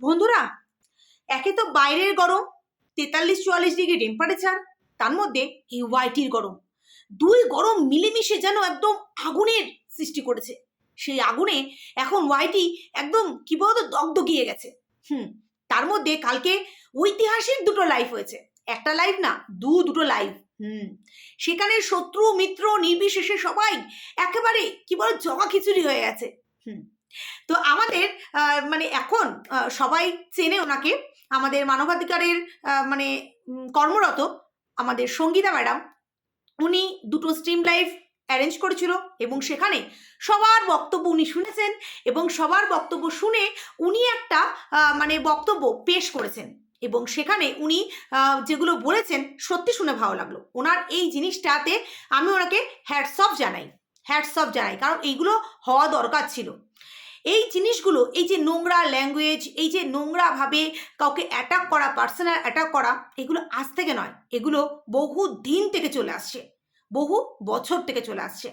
বন্ধুরা, একে তো বাইরের গরম, তেতাল্লিশ, চুয়াল্লিশ ডিগ্রি টেম্পারেচার তার মধ্যে এই ওয়াইটির গরম। দুই গরম মিলেমিশে যেন একদম আগুনের সৃষ্টি করেছে। সেই আগুনে এখন ওয়াইটি একদম কি বলতো, দগদগিয়ে গেছে। হুম, তার মধ্যে কালকে ঐতিহাসিক দুটো লাইভ হয়েছে। একটা লাইভ না, দু দুটো লাইভ হুম, সেখানে শত্রু, মিত্র, নির্বিশেষে সবাই একেবারে কি বলো জগা খিচুড়ি হয়ে গেছে। হুম তো আমাদের মানে এখন সবাই চেনে ওনাকে। আমাদের মানবাধিকারের মানে কর্মরত আমাদের সঙ্গীতা ম্যাডাম। উনি দুটো স্ট্রিম লাইভ অ্যারেঞ্জ করেছিল এবং সেখানে সবার বক্তব্য উনি শুনেছেন এবং সবার বক্তব্য শুনে উনি একটা মানে বক্তব্য পেশ করেছেন এবং সেখানে উনি যেগুলো বলেছেন সত্যি শুনে ভালো লাগল। ওনার এই জিনিসটাতে আমি ওনাকে হ্যাটস অফ জানাই হ্যাটস অফ জানাই। কারণ এইগুলো হওয়া দরকার ছিল। এই জিনিসগুলো, এই যে নোংরা ল্যাঙ্গুয়েজ এই যে নোংরাভাবে কাউকে অ্যাটাক করা পার্সোনাল অ্যাটাক করা, এগুলো আজ থেকে নয়। এগুলো বহু দিন থেকে চলে আসছে। বহু বছর থেকে চলে আসছে।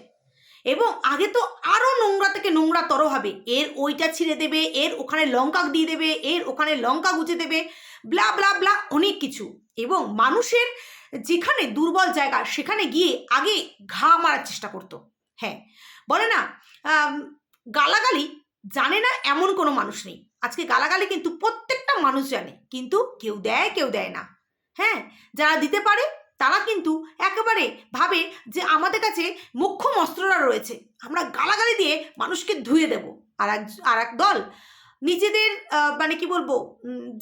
এবং আগে তো আরও নোংরা থেকে নোংরা তর হবে। এর ওইটা ছিঁড়ে দেবে, এর ওখানে লঙ্কা দিয়ে দেবে, এর ওখানে লঙ্কা গুঁজে দেবে ব্লা ব্লা ব্লা অনেক কিছু। এবং মানুষের যেখানে দুর্বল জায়গা, সেখানে গিয়ে আগে ঘা মারার চেষ্টা করতো। হ্যাঁ বলে না গালাগালি জানে না এমন কোনো মানুষ নেই। আজকে গালাগালি কিন্তু প্রত্যেকটা মানুষ জানে, কিন্তু কেউ দেয় কেউ দেয় না। হ্যাঁ যারা দিতে পারে, তারা কিন্তু একেবারে ভাবে যে আমাদের কাছে মোক্ষম অস্ত্ররা রয়েছে। আমরা গালাগালি দিয়ে মানুষকে ধুয়ে দেব। আর এক আর এক দল নিজেদের মানে কি বলব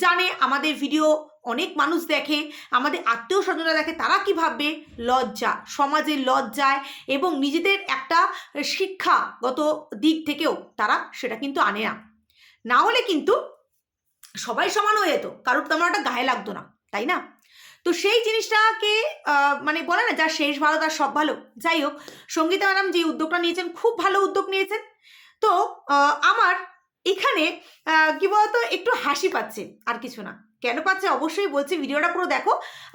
জানে, আমাদের ভিডিও অনেক মানুষ দেখে, আমাদের আত্মীয় স্বজনরা দেখে, তারা কি ভাববে? লজ্জা। সমাজের লজ্জায় এবং নিজেদের একটা শিক্ষাগত দিক থেকেও তারা সেটা কিন্তু আনে না। না হলে কিন্তু সবাই সমান হয়ে যেত, কারোর তেমন একটা গায়ে লাগতো না, তাই না? তো সেই জিনিসটাকে মানে বলে না যার শেষ ভালো, তার সব ভালো। যাই হোক, সঙ্গীতা ম্যাডাম যে উদ্যোগটা নিয়েছেন, খুব ভালো উদ্যোগ নিয়েছেন। তো আমার এখানে কি বলতো, একটু হাসি পাচ্ছে আর কিছু না। কেন পাচ্ছে? অবশ্যই বলছি, ভিডিওটা পুরো দেখো।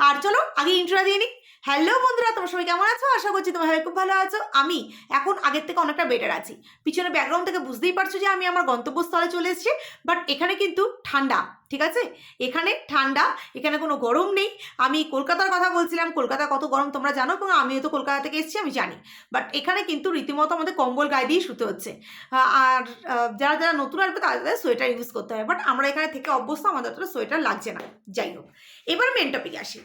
আর চলো, আগে ইন্ট্রোটা দিয়ে নিই হ্যালো বন্ধুরা, তোমার সবাই কেমন আছো? আশা করছি তোমার সবাই খুব ভালো আছো। আমি এখন আগের থেকে অনেকটা বেটার আছি। পিছনে ব্যাকগ্রাউন্ড থেকে বুঝতেই পারছ যে আমি আমার গন্তব্যস্থলে চলে এসেছি। বাট এখানে কিন্তু ঠান্ডা, ঠিক আছে? এখানে ঠান্ডা, এখানে কোনো গরম নেই। আমি কলকাতার কথা বলছিলাম। কলকাতা কত গরম তোমরা জানো, এবং আমিও তো কলকাতা থেকে এসেছি, আমি জানি। বাট এখানে কিন্তু রীতিমতো আমাদের কম্বল গায়ে দিয়ে শুতে হচ্ছে। আর যারা যারা নতুন আসবে, তাদের সোয়েটার ইউজ করতে হয় বাট আমরা এখানে থেকে অভ্যস্ত, আমাদের তো সোয়েটার লাগছে না। যাই হোক, এবার মেন টপিকে আসি।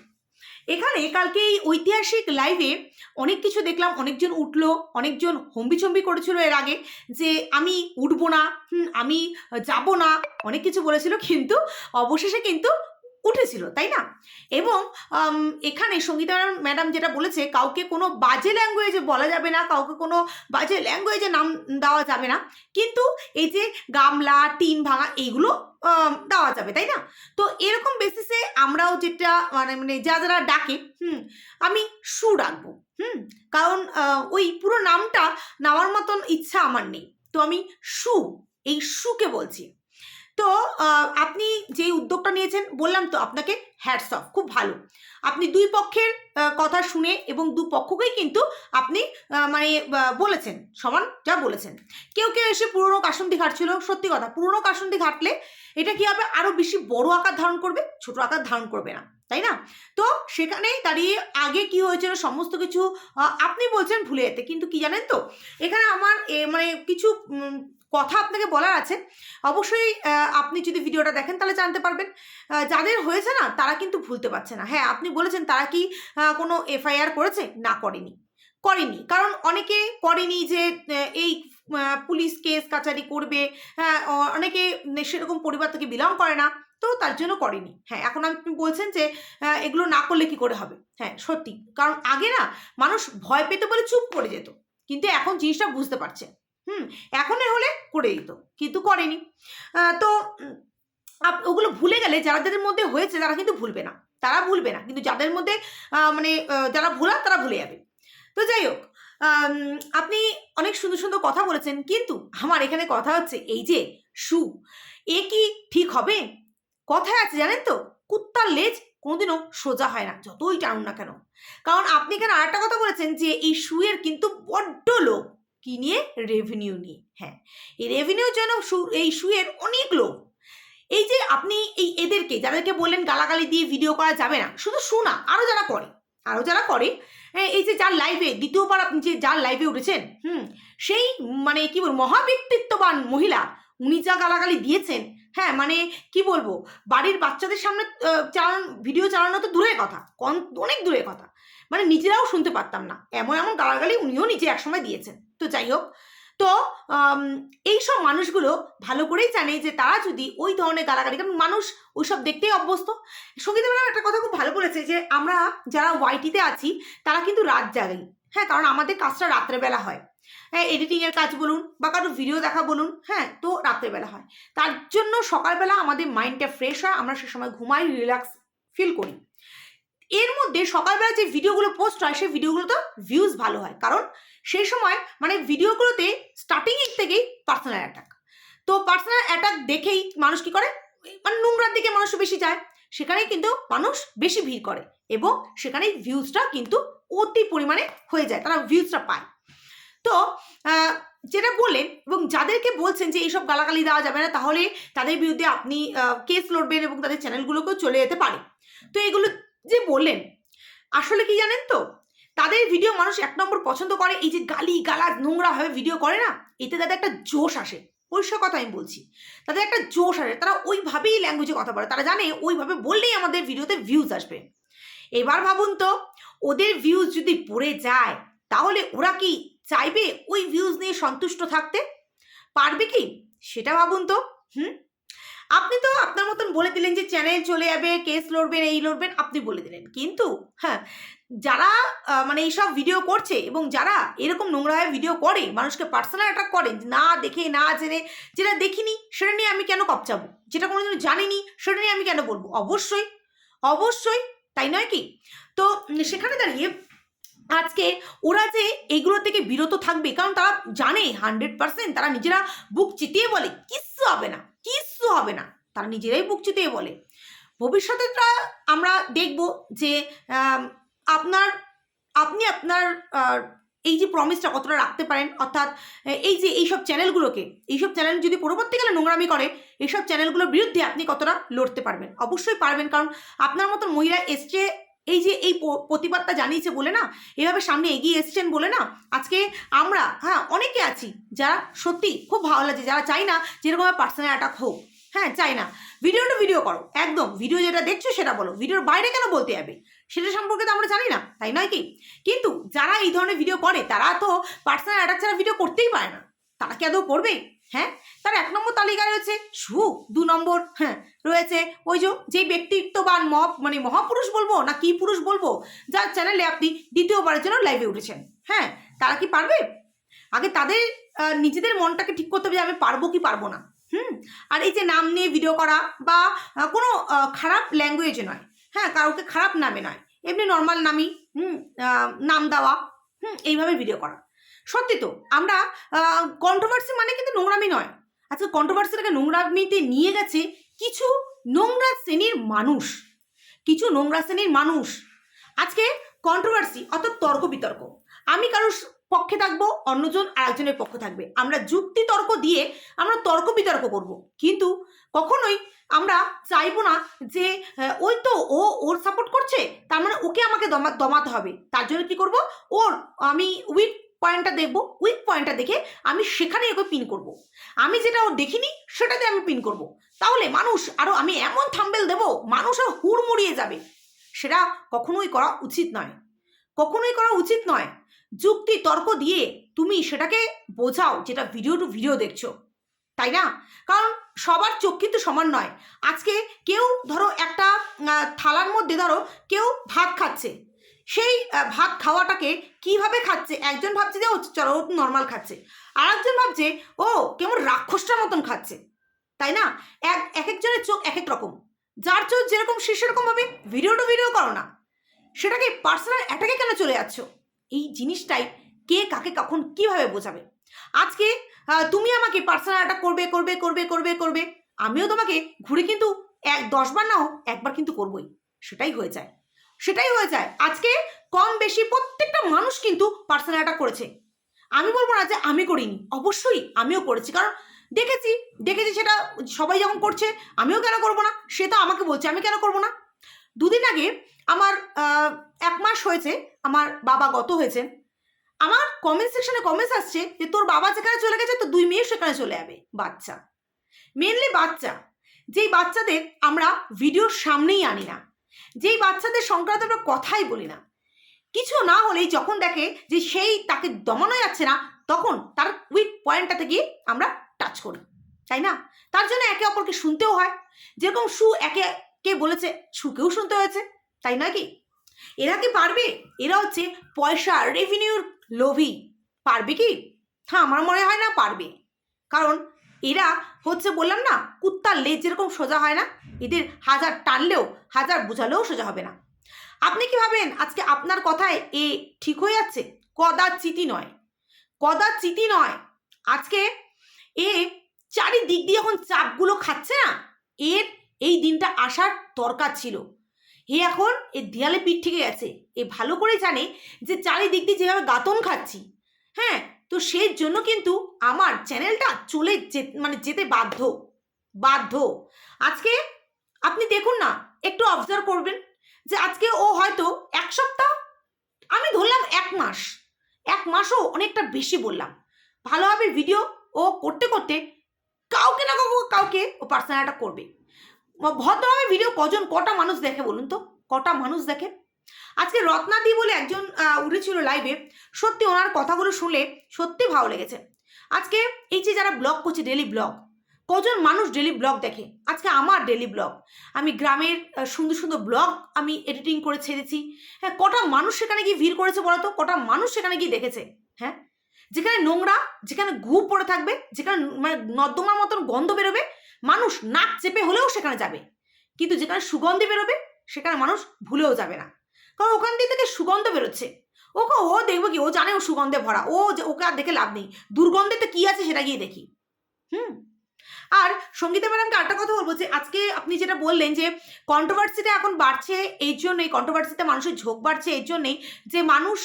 এখানে কালকে এই ঐতিহাসিক লাইভে অনেক কিছু দেখলাম, অনেকজন উঠল, অনেকজন হম্বিচম্বি করেছিল এর আগে যে আমি উঠবো না আমি যাব না, অনেক কিছু বলেছিল, কিন্তু অবশেষে কিন্তু উঠেছিল, তাই না? এবং এখানে সঙ্গীতা ম্যাডাম যেটা বলেছে, কাউকে কোনো বাজে ল্যাঙ্গুয়েজে বলা যাবে না, কাউকে কোনো বাজে ল্যাঙ্গুয়েজে নাম দেওয়া যাবে না, কিন্তু এই যে গামলা, টিন ভাঙা এইগুলো দেওয়া যাবে, তাই না? তো এরকম বেসিসে আমরাও যেটা মানে মানে যা যারা ডাকে, হুম, আমি সু ডাকবো, হুম, কারণ ওই পুরো নামটা নেওয়ার মতন ইচ্ছা আমার নেই। তো আমি সু, এই সুকে বলছি। তো আপনি যে উদ্যোগটা নিয়েছেন, বললাম তো আপনাকে হ্যাটস অফ খুব ভালো। আপনি দুই পক্ষের কথা শুনে এবং দু পক্ষকেই কিন্তু আপনি মানে বলেছেন, সমান যা বলেছেন। কেউ কেউ এসে পুরনো কাসন্দি ঘাটছিল, সত্যি কথা, পুরনো কাসন্দি ঘাটলে এটা কি হবে? আরও বেশি বড় আকার ধারণ করবে, ছোট আকার ধারণ করবে না, তাই না? তো সেখানেই দাঁড়িয়ে আগে কি হয়েছিল, সমস্ত কিছু আপনি বলছেন ভুলে যেতে, কিন্তু কি জানেন তো? এখানে আমার মানে কিছু কথা আপনাকে বলার আছে। অবশ্যই আপনি যদি ভিডিওটা দেখেন তাহলে জানতে পারবেন যাদের হয়েছে না, তারা কিন্তু ভুলতে পারছে না। হ্যাঁ আপনি বলেছেন তারা কি কোনো এফআইআর করেছে? না, করেনি। করেনি। কারণ অনেকে করেনি যে এই পুলিশ কেস কাচারি করবে হ্যাঁ অনেকে সেরকম পরিবার থেকে বিলং করে না, তো তার জন্য করেনি। হ্যাঁ এখন আপনি বলছেন যে এগুলো না করলে কি করে হবে? হ্যাঁ সত্যি। কারণ আগে না, মানুষ ভয় পেতে বলে চুপ করে যেত। কিন্তু এখন জিনিসটা বুঝতে পারছে। হুম এখন এ হলে করে দিত, কিন্তু করেনি। তো ওগুলো ভুলে গেলে যারা যাদের মধ্যে হয়েছে তারা কিন্তু ভুলবে না, তারা ভুলবে না, কিন্তু যাদের মধ্যে মানে যারা ভুলার তারা ভুলে যাবে। তো যাই হোক আপনি অনেক সুন্দর সুন্দর কথা বলেছেন, কিন্তু আমার এখানে কথা হচ্ছে এই যে সু, এ কি ঠিক হবে? কথায় আছে জানেন তো, কুত্তার লেজ কোনোদিনও সোজা হয় না, যতই টানুন না কেন। কারণ আপনি এখানে আরেকটা কথা বলেছেন যে এই শুয়ের কিন্তু বড্ড লোভ। কি নিয়ে? রেভিনিউ নিয়ে। হ্যাঁ এই রেভিনিউ যেন এই শুয়ের অনেক লোক। এই যে আপনি এই এদেরকে, যাদেরকে বললেন গালাগালি দিয়ে ভিডিও করা যাবে না, শুধু শোনা আরও যারা করে আরও যারা করে হ্যাঁ এই যে যার লাইভে দ্বিতীয়বার আপনি যে যার লাইভে উঠেছেন, হুম, সেই মানে কি বল মহাব্যক্তিত্ববান মহিলা, উনি যা গালাগালি দিয়েছেন হ্যাঁ মানে কি বলব? বাড়ির বাচ্চাদের সামনে চালানো ভিডিও চালানো তো দূরের কথা। অনেক দূরের কথা। মানে নিজেরাও শুনতে পারতাম না। এমন এমন গালাগালি উনিও নিজে একসময় দিয়েছেন। তো যাই হোক। তো এই সব মানুষগুলো ভালো করেই জানে যে তারা যদি ওই ধরনের গালাগালি, কারণ মানুষ ওইসব দেখতেই অভ্যস্ত। সংগীত ম্যাডাম একটা কথা খুব ভালো বলেছে যে, আমরা যারা ওয়াইটিতে আছি, তারা কিন্তু রাত জাগাই। হ্যাঁ কারণ আমাদের কাজটা রাত্রেবেলা হয়। হ্যাঁ এডিটিংয়ের কাজ বলুন বা কারও ভিডিও দেখা বলুন হ্যাঁ তো রাত্রেবেলা হয়। তার জন্য সকালবেলা আমাদের মাইন্ডটা ফ্রেশ হয়, আমরা সে সময় ঘুমাই রিল্যাক্স ফিল করি। এর মধ্যে সকালবেলা যে ভিডিওগুলো পোস্ট হয়, সেই ভিডিওগুলোতে ভিউজ ভালো হয়। কারণ সেই সময় মানে ভিডিওগুলোতে স্টার্টিং থেকেই পার্সোনাল অ্যাটাক তো পার্সোনাল অ্যাটাক দেখেই মানুষ কি করে? মানে নোংরার দিকে মানুষ বেশি যায়। সেখানেই কিন্তু মানুষ বেশি ভিড় করে এবং সেখানে ভিউজটা কিন্তু অতি পরিমাণে হয়ে যায়, তারা ভিউজটা পায়। তো যেটা বললেন এবং যাদেরকে বলছেন যে এইসব গালাগালি দেওয়া যাবে না, তাহলে তাদের বিরুদ্ধে আপনি কেস লড়বেন এবং তাদের চ্যানেলগুলোকেও চলে যেতে পারে। তো এগুলো যে বললেন, আসলে কি জানেন তো? তাদের ভিডিও মানুষ এক নম্বর পছন্দ করে, এই যে গালি গালাজ নোংরাভাবে ভিডিও করে না, এতে তাদের একটা জোশ আসে। পরিষ্কার কথা আমি বলছি। তাদের একটা জোশ আসে, তারা ওইভাবেই ল্যাঙ্গুয়েজে কথা বলে, তারা জানে ওইভাবে বললেই আমাদের ভিডিওতে ভিউজ আসবে। এবার ভাবুন তো, ওদের ভিউজ যদি পড়ে যায়, তাহলে ওরা কি চাইবে ওই ভিউজ নিয়ে সন্তুষ্ট থাকতে? পারবে কি? সেটা ভাবুন তো। হুম? আপনি তো আপনার মতন বলে দিলেন যে চ্যানেল চলে যাবে কেস লড়বেন, এই লড়বেন, আপনি বলে দিলেন। কিন্তু হ্যাঁ যারা মানে এইসব ভিডিও করছে এবং যারা এরকম নোংরাভাবে ভিডিও করে, মানুষকে পার্সোনাল অ্যাটাক করে, না দেখে, না জেনে, যেটা দেখিনি, সেটা নিয়ে আমি কেন কপচাবো? যেটা কোনোদিন জানিনি, সেটা নিয়ে আমি কেন বলব? অবশ্যই অবশ্যই, তাই নয় কি? তো সেখানে দাঁড়িয়ে আজকে ওরা যে এগুলো থেকে বিরত থাকবে, কারণ তারা জানে হান্ড্রেড পার্সেন্ট তারা নিজেরা বুক চিতিয়ে বলে, কিচ্ছু হবে না, কিচ্ছু হবে না। তারা নিজেরাই বুক চিতিয়ে বলে। ভবিষ্যতেটা আমরা দেখব যে আপনার, আপনি আপনার এই যে প্রমিসটা কতটা রাখতে পারেন, অর্থাৎ এই যে এইসব চ্যানেলগুলোকে এইসব চ্যানেল যদি পরবর্তীকালে নোংরামি করে, এইসব চ্যানেলগুলোর বিরুদ্ধে আপনি কতটা লড়তে পারবেন? অবশ্যই পারবেন, কারণ আপনার মতন মহিলা এসছে এই যে এই প্রতিবাদটা জানিয়েছে বলে না, এভাবে সামনে এগিয়ে এসছেন বলে না, আজকে আমরা হ্যাঁ অনেকে আছি যারা সত্যি খুব ভালো লাগছে, যারা চাই না যেরকমভাবে পার্সোনাল অ্যাটাক হোক হ্যাঁ চাই না। ভিডিও টু ভিডিও করো, একদম ভিডিও যেটা দেখছ সেটা বলো ভিডিওর বাইরে কেন বলতে যাবে? সেটা সম্পর্কে তো আমরা জানি না, তাই নয় কি? কিন্তু যারা এই ধরনের ভিডিও করে, তারা তো পার্সোনাল অ্যাটাক ছাড়া ভিডিও করতেই পারে না। তারা কি আদৌ করবে? হ্যাঁ? তার এক নম্বর তালিকায় রয়েছে সু, দু নম্বর হ্যাঁ রয়েছে ওই যে, যেই ব্যক্তিত্ববান মহ মানে মহাপুরুষ বলব না কি পুরুষ বলব, যার চ্যানেলে আপনি দ্বিতীয়বারের জন্য লাইভে উঠেছেন। হ্যাঁ তারা কি পারবে? আগে তাদের নিজেদের মনটাকে ঠিক করতে হবে যে আমি পারব কি পারব না। হুম? আর এই যে নাম নিয়ে ভিডিও করা বা কোনো খারাপ ল্যাঙ্গুয়েজে নয়। হ্যাঁ কাউকে খারাপ নামে নয়। এমনি নর্মাল নামই, হুম নাম দেওয়া, হুম, এইভাবে ভিডিও করা। সত্যি তো, আমরা কন্ট্রোভার্সি মানে কিন্তু নোংরামি নয়। আজকে কন্ট্রোভার্সিটাকে নোংরামিতে নিয়ে গেছে কিছু নোংরা শ্রেণির মানুষ। কিছু নোংরা শ্রেণির মানুষ। আজকে কন্ট্রোভার্সি অর্থাৎ তর্ক বিতর্ক আমি কারোর পক্ষে থাকব, অন্যজন আরেকজনের পক্ষে থাকবে। আমরা যুক্তি তর্ক দিয়ে আমরা তর্ক বিতর্ক করব। কিন্তু কখনোই আমরা চাইব না যে ওই তো ও ওর সাপোর্ট করছে, তার মানে ওকে আমাকে দমা, দমাতে হবে। তার জন্য কি করব? ওর, আমি উইক পয়েন্টটা দেখব উইক পয়েন্টটা দেখে আমি সেখানে ওকে পিন করব। আমি যেটা ও দেখিনি, সেটাতে আমি পিন করব। তাহলে মানুষ আরও আমি এমন থাম্বেল দেবো, মানুষ আর হুড়মুড়িয়ে যাবে। সেটা কখনোই করা উচিত নয়। কখনোই করা উচিত নয়। যুক্তি, তর্ক দিয়ে তুমি সেটাকে বোঝাও, যেটা ভিডিও টু ভিডিও দেখছ। তাই না? কারণ সবার চোখ কিন্তু সমান নয়। আজকে কেউ ধরো একটা থালার মধ্যে ধরো, কেউ ভাত খাচ্ছে। সেই ভাত খাওয়াটাকে কীভাবে খাচ্ছে? একজন ভাবছে যে, ও, চলো নর্মাল খাচ্ছে। আর একজন ভাবছে, ও, কেমন রাক্ষসটার মতন খাচ্ছে। তাই না? এক এক একজনের চোখ এক এক রকম। যার চোখ যেরকম, সে সেরকমভাবে ভিডিও টু ভিডিও করো না। সেটাকে পার্সোনাল অ্যাটাকে কেন চলে যাচ্ছ? এই জিনিসটাই কে কাকে কখন কীভাবে বোঝাবে? আজকে তুমি আমাকে পার্সোনাল অ্যাটাক করবে করবে করবে করবে করবে। আমিও তোমাকে ঘুরে কিন্তু এক দশবার না হোক একবার কিন্তু করবই। সেটাই হয়ে যায়। সেটাই হয়ে যায়। আজকে কম বেশি প্রত্যেকটা মানুষ কিন্তু পার্সোনাল অ্যাটাক করেছে। আমি বলব না যে আমি করিনি, অবশ্যই আমিও করেছি। কারণ দেখেছি দেখেছি সেটা সবাই যখন করছে, আমিও কেন করব না? সে তো আমাকে বলছে, আমি কেন করব না? দুদিন আগে আমার এক মাস হয়েছে, আমার বাবা গত হয়েছে। আমার কমেন্ট সেকশনে কমেন্টস আসছে যে, তোর বাবা যেখানে চলে গেছে, তো দুই মেয়ে সেখানে চলে যাবে, বাচ্চা। মেনলি বাচ্চা। যেই বাচ্চাদের আমরা ভিডিওর সামনেই আনি না। যেই বাচ্চাদের সংক্রান্ত আমরা কথাই বলি না। কিছু না হলেই যখন দেখে যে সেই তাকে দমানো যাচ্ছে না, তখন তার উইক পয়েন্টটাতে গিয়ে আমরা টাচ করি, তাই না? তার জন্য একে অপরকে শুনতেও হয়। যেরকম সু একে, কে বলেছে, সুকেও শুনতে হয়েছে, তাই নয় কি? এরা কি পারবে? এরা হচ্ছে পয়সা রেভিনিউর লোভী। পারবে কি? হ্যাঁ আমার মনে হয় না পারবে। কারণ এরা হচ্ছে বললাম না, কুত্তার লেজ যেরকম সোজা হয় না, এদের হাজার টানলেও, হাজার বোঝালেও সোজা হবে না। আপনি কি ভাবেন আজকে আপনার কথায় এ ঠিক হয়ে যাচ্ছে? কদাচিতি নয়। কদাচিতি নয়। আজকে এ চারিদিক দিয়ে যখন চাপগুলো খাচ্ছে না? এর এই দিনটা আসার দরকার ছিল। এ এখন এ দেয়ালে পিঠ থেকে গেছে। এ ভালো করে জানে যে চারিদিক দিয়ে যেভাবে গাতন খাচ্ছি। হ্যাঁ তো সেই জন্য কিন্তু আমার চ্যানেলটা চলে যে মানে যেতে বাধ্য বাধ্য। আজকে আপনি দেখুন না, একটু অবজার্ভ করবেন যে আজকে ও হয়তো এক সপ্তাহ, আমি ধরলাম এক মাস, এক মাসও অনেকটা বেশি বললাম। ভালোভাবে ভিডিও ও করতে করতে কাউকে না কাউকে কাউকে ও পার্সোনালটা করবে। ভদ্রভাবে ভিডিও কজন, কটা মানুষ দেখে বলুন তো? কটা মানুষ দেখে? আজকে রত্নাদি বলে একজন উঠেছিল লাইভে সত্যি ওনার কথাগুলো শুনলে সত্যি ভালো লেগেছে। আজকে এই যে যারা ব্লগ করছে ডেলি ব্লগ কজন মানুষ ডেলি ব্লগ দেখে? আজকে আমার ডেলি ব্লগ আমি গ্রামের সুন্দর সুন্দর ব্লগ আমি এডিটিং করে ছেড়েছি হ্যাঁ কটা মানুষ সেখানে গিয়ে ভিড় করেছে বলতো কটা মানুষ সেখানে গিয়ে দেখেছে? হ্যাঁ যেখানে নোংরা, যেখানে ঘু পড়ে থাকবে, যেখানে মানে নর্দমার মতন গন্ধ বেরোবে, মানুষ নাক চেপে হলেও সেখানে যাবে। কিন্তু যেখানে সুগন্ধি বেরোবে, সেখানে মানুষ ভুলেও যাবে না। কারণ ওখান দিয়ে থেকে সুগন্ধ বেরোচ্ছে। ওকে ও দেখব কি? ও জানে ও সুগন্ধে ভরা। ও ওকে আর দেখে লাভ নেই। দুর্গন্ধেতে কি আছে সেটা গিয়ে দেখি। হুম? আর সঙ্গীতা ম্যাডামকে আরেকটা কথা বলব যে, আজকে আপনি যেটা বললেন যে কন্ট্রোভার্সিটা এখন বাড়ছে এই জন্যই কন্ট্রোভার্সিতে মানুষের ঝোঁক বাড়ছে এই জন্যই, যে মানুষ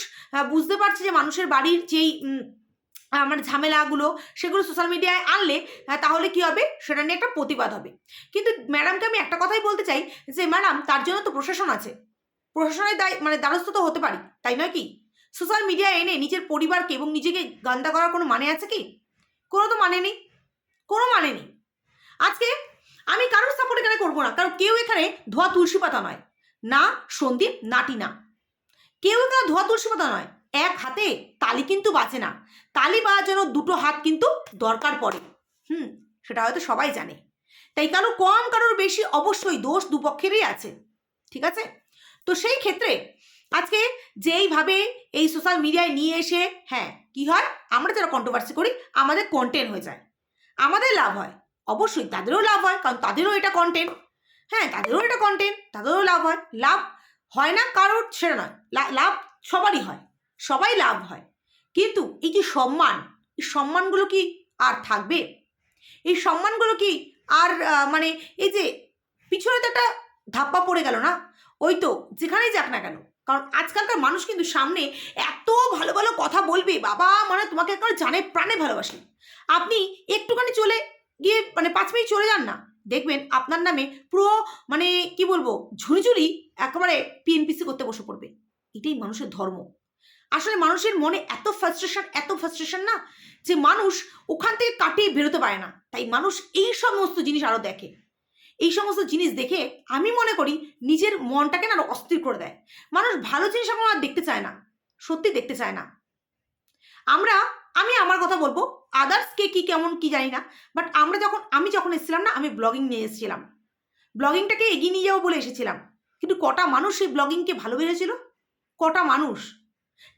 বুঝতে পারছে যে মানুষের বাড়ির যেই আমার ঝামেলাগুলো সেগুলো সোশ্যাল মিডিয়ায় আনলে তাহলে কি হবে? সেটা নিয়ে একটা প্রতিবাদ হবে। কিন্তু ম্যাডামকে আমি একটা কথাই বলতে চাই যে, ম্যাডাম তার জন্য তো প্রশাসন আছে। প্রশাসনের দায় মানে দ্বারস্থ তো হতে পারি, তাই নয় কি? সোশ্যাল মিডিয়া এনে নিজের পরিবারকে এবং নিজেকে গান্দা করার কোনো মানে আছে কি? কোনো তো মানে নেই, কোনো মানে নেই। আজকে আমি কারোর সাপোর্ট এখানে করব না, কারণ কেউ এখানে ধোয়া তুলসী পাতা নয়, না সন্দীপ নাটি না কেউ এখানে ধোয়া তুলসী পাতা নয়, এক হাতে তালি কিন্তু বাঁচে না, তালি পাওয়ার জন্য দুটো হাত কিন্তু দরকার পড়ে, হুম, সেটা হয়তো সবাই জানে। তাই কারও কম, কারোর বেশি অবশ্যই দোষ দুপক্ষেরই আছে, ঠিক আছে? তো সেই ক্ষেত্রে আজকে যেইভাবে এই সোশ্যাল মিডিয়ায় নিয়ে এসে হ্যাঁ কি হয়? আমরা যারা কন্ট্রোভার্সি করি, আমাদের কন্টেন্ট হয়ে যায়। আমাদের লাভ হয়। অবশ্যই তাদেরও লাভ হয়, কারণ তাদেরও এটা কন্টেন্ট হ্যাঁ তাদেরও এটা কন্টেন্ট তাদেরও লাভ হয়। লাভ হয় না, কারোর সেটা নয়। লাভ সবারই হয়। সবাই লাভ হয়। কিন্তু এই যে সম্মান, এই সম্মানগুলো কি আর থাকবে? এই সম্মানগুলো কি আর মানে এই যে পিছনে তো একটা ধাপ্পা পড়ে গেল না? ওই তো, যেখানেই যাক না কেন। কারণ আজকালকার মানুষ কিন্তু সামনে এত ভালো ভালো কথা বলবে, বাবা মানে তোমাকে একবার জানে প্রাণে ভালোবাসে। আপনি একটুখানি চলে গিয়ে মানে পাঁচ মিনিট চলে যান না। দেখবেন আপনার নামে পুরো মানে কি বলব ঝুড়ি ঝুড়ি একেবারে পিএনপিসি করতে বসে পড়বে। এটাই মানুষের ধর্ম। আসলে মানুষের মনে এত ফ্রাস্ট্রেশন এত ফ্রাস্ট্রেশন না যে মানুষ ওখান থেকে কাটিয়ে বেরোতে পারে না। তাই মানুষ এই সমস্ত জিনিস আরও দেখে। এই সমস্ত জিনিস দেখে আমি মনে করি নিজের মনটাকে না অস্থির করে দেয়। মানুষ ভালো জিনিস এখন আর দেখতে চায় না, সত্যি দেখতে চায় না। আমরা, আমি আমার কথা বলব আদার্স কে কি কেমন কি জানি না বাট আমরা যখন, আমি যখন এসেছিলাম না, আমি ব্লগিং নিয়ে এসেছিলাম। ব্লগিংটাকে এগিয়ে নিয়ে যাব বলে এসেছিলাম। কিন্তু কটা মানুষ সেই ব্লগিংকে ভালোবেসেছিল? কটা মানুষ?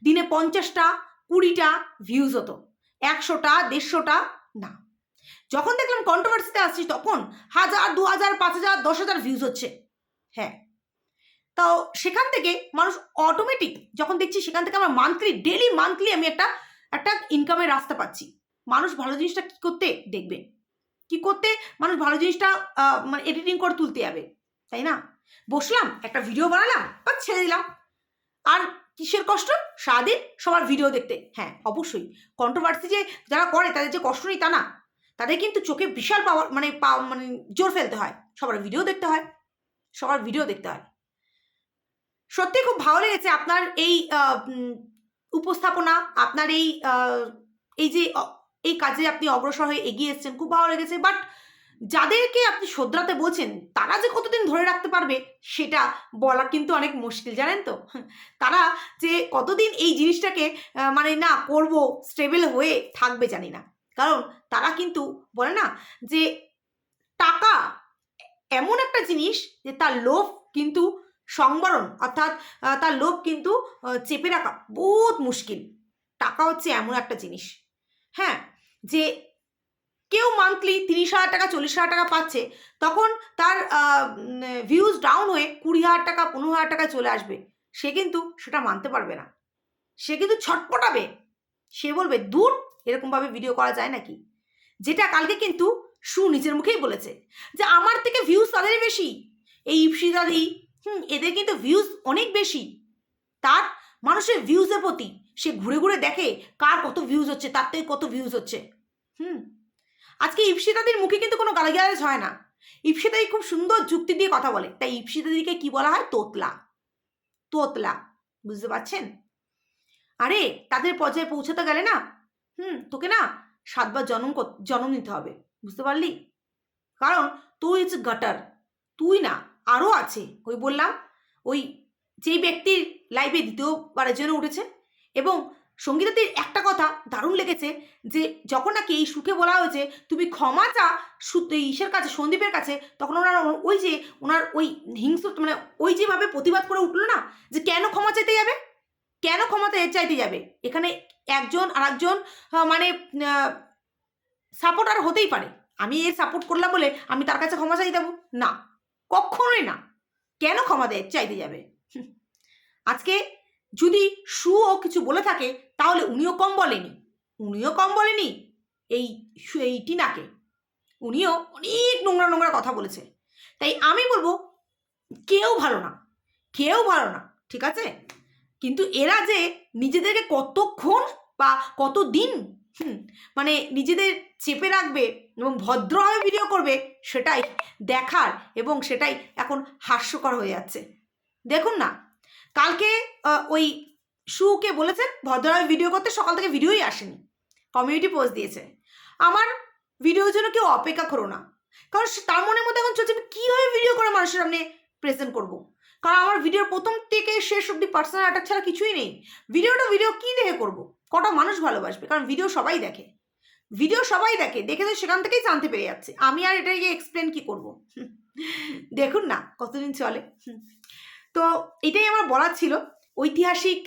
দিনে পঞ্চাশটা, কুড়িটা ভিউজ হতো। একশোটা, দেড়শোটা, না। যখন দেখলাম কন্ট্রোভার্সিতে আসছি, তখন হাজার দু হাজার পাঁচ হাজার দশ হাজার ভিউজ হচ্ছে। হ্যাঁ। তাও সেখান থেকে মানুষ অটোমেটিক যখন দেখছি, সেখান থেকে আমার মান্থলি ডেলি মান্থলি আমি একটা একটা ইনকামের রাস্তা পাচ্ছি। মানুষ ভালো জিনিসটা কী করতে দেখবে? কি করতে? মানুষ ভালো জিনিসটা মানে এডিটিং করে তুলতে যাবে, তাই না? বসলাম, একটা ভিডিও বানালাম বা ছেড়ে দিলাম। আর কিসের কষ্ট? সারাদিন সবার ভিডিও দেখতে। হ্যাঁ অবশ্যই। কন্ট্রোভার্সি যে যারা করে, তাদের যে কষ্ট নেই তা না। তাদের কিন্তু চোখে বিশাল পাওয়ার মানে মানে জোর ফেলতে হয়। সবার ভিডিও দেখতে হয়। সবার ভিডিও দেখতে হয়। সত্যি খুব ভালো লেগেছে আপনার এই উপস্থাপনা, আপনার এই এই যে এই কাজে আপনি অগ্রসর হয়ে এগিয়ে এসেছেন, খুব ভালো লেগেছে। বাট যাদেরকে আপনি শোধরাতে বলছেন, তারা যে কতদিন ধরে রাখতে পারবে, সেটা বলা কিন্তু অনেক মুশকিল, জানেন তো? তারা যে কতদিন এই জিনিসটাকে মানে না করব স্টেবল হয়ে থাকবে, জানি না। কারণ তারা কিন্তু বলে না যে টাকা এমন একটা জিনিস যে তার লোভ কিন্তু সংবরণ, অর্থাৎ তার লোভ কিন্তু চেপে রাখা বহুত মুশকিল। টাকা হচ্ছে এমন একটা জিনিস। হ্যাঁ? যে কেউ মান্থলি তিরিশ হাজার টাকা, চল্লিশ হাজার টাকা পাচ্ছে, তখন তার ভিউজ ডাউন হয়ে কুড়ি হাজার টাকা, পনেরো হাজার টাকা চলে আসবে। সে কিন্তু সেটা মানতে পারবে না। সে কিন্তু ছটপটাবে। সে বলবে, দূর এরকমভাবে ভিডিও করা যায় নাকি? যেটা কালকে কিন্তু সু নিজের মুখেই বলেছে যে আমার থেকে ভিউজ তাদের বেশি। এই ইপসিদাদি হুম, এদের কিন্তু ভিউজ অনেক বেশি। তার মানুষের ভিউজের প্রতি সে ঘুরে ঘুরে দেখে কার কত ভিউজ হচ্ছে, তার থেকে কত ভিউজ হচ্ছে। হুম, আজকে ইপসিতাদির মুখে কিন্তু কোনো গালাগালাজ হয় না। ইপসিতাদি খুব সুন্দর যুক্তি দিয়ে কথা বলে। তাই ইপসিতাদিকে কি বলা হয়? তোতলা। তোতলা, বুঝতে পারছেন? আরে, তাদের পর্যায়ে পৌঁছাতে গেলে না হুম, তোকে না সাতবার জন্ম জন্ম নিতে হবে, বুঝতে পারলি? কারণ তুই হচ্ছে গাটার তুই না আরও আছে, ওই বললাম, ওই যেই ব্যক্তির লাইভে দ্বিতীয়বারের জন্য উঠেছে এবং সঙ্গীতাদের একটা কথা দারুণ লেগেছে যে যখন নাকি এই সুখে বলা হয়েছে, তুমি ক্ষমা চা ইসের কাছে, সন্দীপের কাছে, তখন ওনার ওই যে ওনার ওই হিংস্র মানে ওই যেভাবে প্রতিবাদ করে উঠল না, যে কেন ক্ষমা চাইতে যাবে? কেন ক্ষমা এর চাইতে যাবে? এখানে একজন আর একজন আহ, মানে সাপোর্টার হতেই পারে। আমি এর সাপোর্ট করলাম বলে আমি তার কাছে ক্ষমা চাই দেবো না। কখনোই না। কেন ক্ষমা দেয় চাইতে যাবে। আজকে যদি সুও কিছু বলে থাকে তাহলে উনিও কম বলেনি। উনিও কম বলেনি এই এই টিনাকে। উনিও অনেক নোংরা নোংরা কথা বলেছে। তাই আমি বলব কেউ ভালো না। কেউ ভালো না। ঠিক আছে? কিন্তু এরা যে নিজেদেরকে কতক্ষণ বা কত দিন হুম, মানে নিজেদের চেপে রাখবে এবং ভদ্রভাবে ভিডিও করবে সেটাই দেখার এবং সেটাই এখন হাস্যকর হয়ে যাচ্ছে। দেখুন না কালকে ওই সুকে বলেছেন ভদ্রভাবে ভিডিও করতে সকাল থেকে ভিডিওই আসেনি। কমিউনিটি পোস্ট দিয়েছে। আমার ভিডিওর জন্য কেউ অপেক্ষা করো না। কারণ তার মনের মধ্যে এখন চলছে কীভাবে ভিডিও করে মানুষের সামনে প্রেজেন্ট করব? কারণ আমার ভিডিওর প্রথম থেকে শেষ অব্দি পার্সোনাল অ্যাটাক ছাড়া কিছুই নেই। ভিডিওটা ভিডিও কী দেখে করব? কটা মানুষ ভালোবাসবে? কারণ ভিডিও সবাই দেখে। ভিডিও সবাই দেখে। দেখে তো সেখান থেকেই জানতে পেরে যাচ্ছে। আমি আর এটাকে এক্সপ্লেন কী করব? দেখুন না, কতদিন চলে। তো এটাই আমার বলার ছিল। ঐতিহাসিক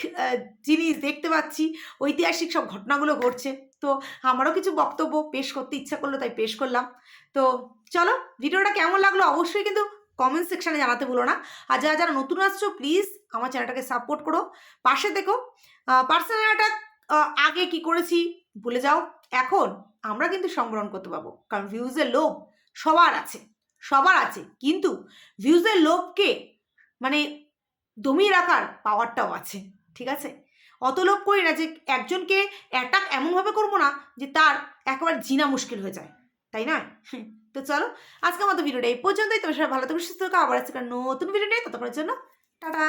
জিনিস দেখতে পাচ্ছি। ঐতিহাসিক সব ঘটনাগুলো ঘটছে। তো আমারও কিছু বক্তব্য পেশ করতে ইচ্ছা করল, তাই পেশ করলাম। তো চলো ভিডিওটা কেমন লাগল? অবশ্যই কিন্তু কমেন্ট সেকশানে জানাতে ভুলো না। আর যারা যারা নতুন আসছো প্লিজ আমার চ্যানেলটাকে সাপোর্ট করো। পাশে দেখো পার্সোনাল অ্যাটাক আগে কি করেছি, ভুলে যাও। এখন আমরা কিন্তু সংগ্রহণ করতে পারব। কারণ ভিউজের লোভ সবার আছে সবার আছে। কিন্তু ভিউজের লোভকে মানে দমিয়ে রাখার পাওয়ারটাও আছে, ঠিক আছে? অত লোভ করি না যে একজনকে অ্যাটাক এমনভাবে করব না যে তার একেবারে জিনা মুশকিল হয়ে যায়, তাই না তো চলো আজকে আমাদের ভিডিওটা এই পর্যন্তই। তোমার সবাই ভালো থাকো, সুস্থ থাকো। আবার আজকে নতুন ভিডিও নিয়ে ততক্ষণের জন্য, টাটা।